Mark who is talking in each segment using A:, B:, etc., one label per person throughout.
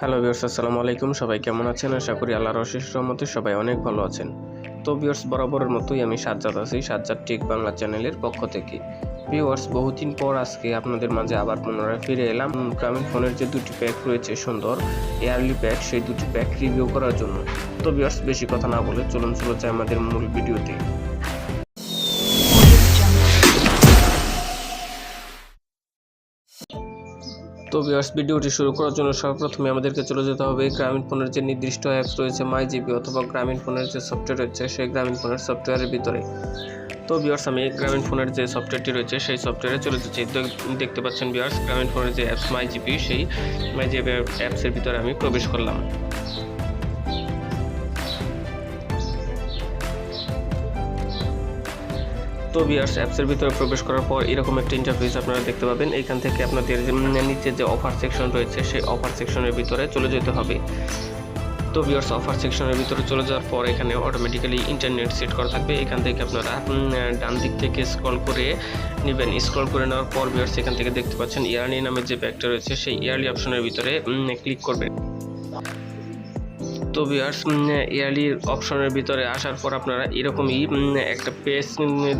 A: Hello viewers, আসসালামু আলাইকুম। সবাই কেমন আছেন? আশা করি আল্লাহর অশেষ রহমতে সবাই অনেক ভালো আছেন। তো ভিউয়ার্স, বরাবরের মতোই আমি সাজ্জাদ আছি, সাজ্জাদ টেক বাংলা চ্যানেলের পক্ষ থেকে। ভিউয়ার্স, বহুদিন পর আজকে আপনাদের মাঝে আবার পুনরায় ফিরে এলাম। গ্রামীণ ফোনের যে দুটি প্যাক রয়েছে সুন্দর এয়ারলি প্যাক, সেই দুটি প্যাক রিভিউ করার জন্য। তো ভিউয়ার্স, বেশি কথা না বলে চলুন চলে যায় আমাদের মূল ভিডিওতে। তো ভিউয়ার্স ভিডিওটি শুরু করার জন্য সর্বপ্রথমে আমাদেরকে চলে যেতে হবে। গ্রামীণ ফোনের যে নির্দিষ্ট অ্যাপস রয়েছে মাই জিবি অথবা গ্রামীণ ফোনের যে সফটওয়্যার রয়েছে, সেই গ্রামীণ ফোনের সফটওয়্যারের ভিতরে। তো ভিউয়ার্স আমি গ্রামীণ ফোনের যে সফটওয়্যারটি রয়েছে, সেই সফটওয়্যারে চলে যাচ্ছি। তো দেখতে পাচ্ছেন ভিউয়ার্স গ্রামীণ ফোনের যে অ্যাপস মাই জিবি সেই মাই জিবি অ্যাপসের ভিতরে আমি প্রবেশ করলাম। তো বিয়ার্স অ্যাপসের ভিতরে প্রবেশ করার পর এরকম একটা ইন্টারফেস আপনারা দেখতে পাবেন। এখান থেকে আপনাদের নিচে যে অফার সেকশন রয়েছে, সেই অফার সেকশনের ভিতরে চলে যেতে হবে। তো বিয়ার্স অফার সেকশনের ভিতরে চলে যাওয়ার পর এখানে অটোমেটিক্যালি ইন্টারনেট সেট করা থাকবে। এখান থেকে আপনারা ডান দিক থেকে স্ক্রল করে নেবেন। স্ক্রল করে নেওয়ার পর বিয়ার্স এখান থেকে দেখতে পাচ্ছেন, ইয়ারলি নামের যে ব্যাগটা রয়েছে, সেই ইয়ারলি অপশনের ভিতরে ক্লিক করবেন। তো ভিউয়ার্স ইয়ারলির অপশনের ভিতরে আসার পর আপনারা এরকমই একটা পেজ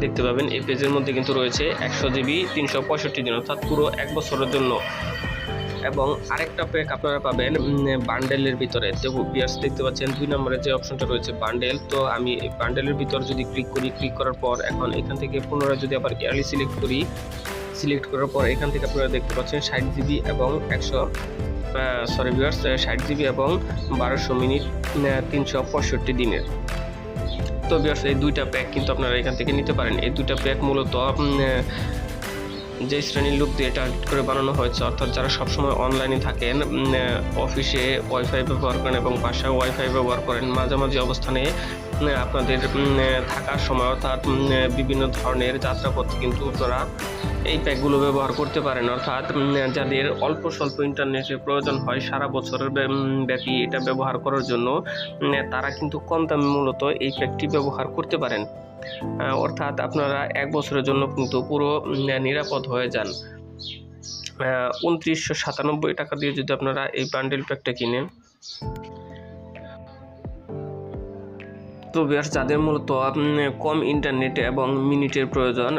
A: দেখতে পাবেন। এই পেজের মধ্যে কিন্তু রয়েছে একশো জিবি তিনশো পঁয়ষট্টি দিন, অর্থাৎ পুরো এক বছরের জন্য। এবং আরেকটা প্যাক আপনারা পাবেন বান্ডেলের ভিতরে। তো ভিউয়ার্স দেখতে পাচ্ছেন, দুই নম্বরে যে অপশনটা রয়েছে বান্ডেল তো আমি বান্ডেলের ভিতর যদি ক্লিক করি ক্লিক করার পর এখন এখান থেকে পুনরায় যদি আবার ইয়ারলি সিলেক্ট করি সিলেক্ট করার পর এখান থেকে আপনারা দেখতে পাচ্ছেন ষাট জিবি এবং একশো সরি ভিউয়ার্স ষাট জিবি এবং বারোশো মিনিট তিনশো পঁয়ষট্টি দিনের। তো ভিউয়ার্স এই দুইটা প্যাক কিন্তু আপনারা এখান থেকে নিতে পারেন। এই দুইটা প্যাক মূলত যে শ্রেণির লোক দিয়ে টার্গেট করে বানানো হয়েছে, অর্থাৎ যারা সবসময় অনলাইনে থাকেন অফিসে ওয়াইফাই ব্যবহার করেন এবং বাসায় ওয়াইফাই ব্যবহার করেন, মাঝামাঝি অবস্থানে আপনাদের থাকার সময় অর্থাৎ বিভিন্ন ধরনের যাত্রাপথ কিন্তু আপনারা এই প্যাকগুলো ব্যবহার করতে পারেন। অর্থাৎ যাদের অল্প স্বল্প ইন্টারনেটের প্রয়োজন হয়, সারা বছরের ব্যাপী এটা ব্যবহার করার জন্য তারা কিন্তু কম দামে মূলত এই প্যাকটি ব্যবহার করতে পারেন। অর্থাৎ আপনারা এক বছরের জন্য কিন্তু পুরো নিরাপদ হয়ে যান। উনত্রিশশো সাতানব্বই টাকা দিয়ে যদি আপনারা এই বান্ডেল প্যাকটা কিনেন তো বিয়ার্স যাদের মূলত কম ইন্টারনেট এবং মিনিটের প্রয়োজন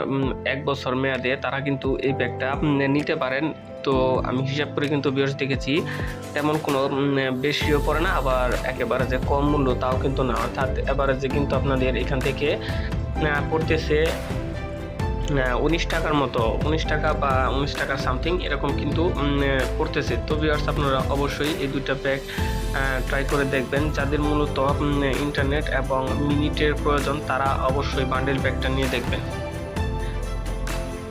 A: এক বছর মেয়াদে তারা কিন্তু এই ব্যাগটা নিতে পারেন। তো আমি হিসাব করে কিন্তু বিয়ার্স দেখেছি, তেমন কোনো বেশিও পড়ে না, আবার একেবারে যে কম মূল্য তাও কিন্তু না। অর্থাৎ এবারে যে কিন্তু আপনাদের এখান থেকে পড়তেছে উনিশ টাকার মতো, উনিশ টাকা বা উনিশ টাকা সামথিং এরকম কিন্তু পড়তেছে। তো ভিউয়ার্স আপনারা অবশ্যই এই দুইটা প্যাক ট্রাই করে দেখবেন। যাদের মূলত ইন্টারনেট এবং মিনিটের প্রয়োজন, তারা অবশ্যই বান্ডেল প্যাকটা নিয়ে দেখবেন।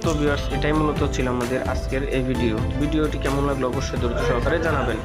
A: তো ভিউয়ার্স এটাই মূলত ছিল আমাদের আজকের এই ভিডিও ভিডিওটি কেমন লাগল অবশ্যই ধৈর্য সহকারে জানাবেন।